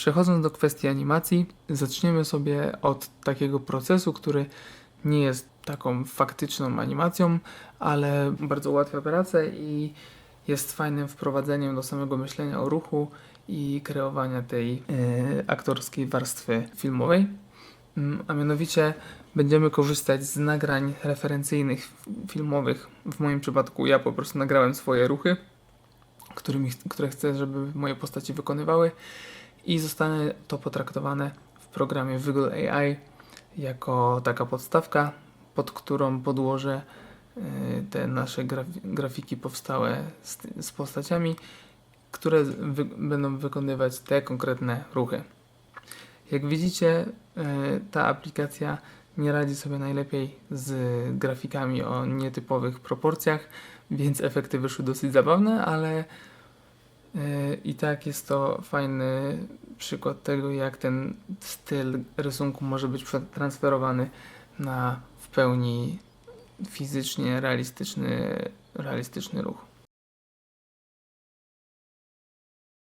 Przechodząc do kwestii animacji, zaczniemy sobie od takiego procesu, który nie jest taką faktyczną animacją, ale bardzo ułatwia pracę i jest fajnym wprowadzeniem do samego myślenia o ruchu i kreowania tej e, aktorskiej warstwy filmowej. Mm, A mianowicie będziemy korzystać z nagrań referencyjnych filmowych. W moim przypadku ja po prostu nagrałem swoje ruchy, którymi, które chcę, żeby moje postaci wykonywały i zostanie to potraktowane w programie Wiggle AI jako taka podstawka, pod którą podłożę y, te nasze grafi- grafiki powstałe z, postaciami, które wy, będą wykonywać te konkretne ruchy. Jak widzicie, y, ta aplikacja nie radzi sobie najlepiej z grafikami o nietypowych proporcjach, więc efekty wyszły dosyć zabawne, ale y, i tak jest to fajny przykład tego, jak ten styl rysunku może być przetransferowany na w pełni fizycznie realistyczny, realistyczny ruch.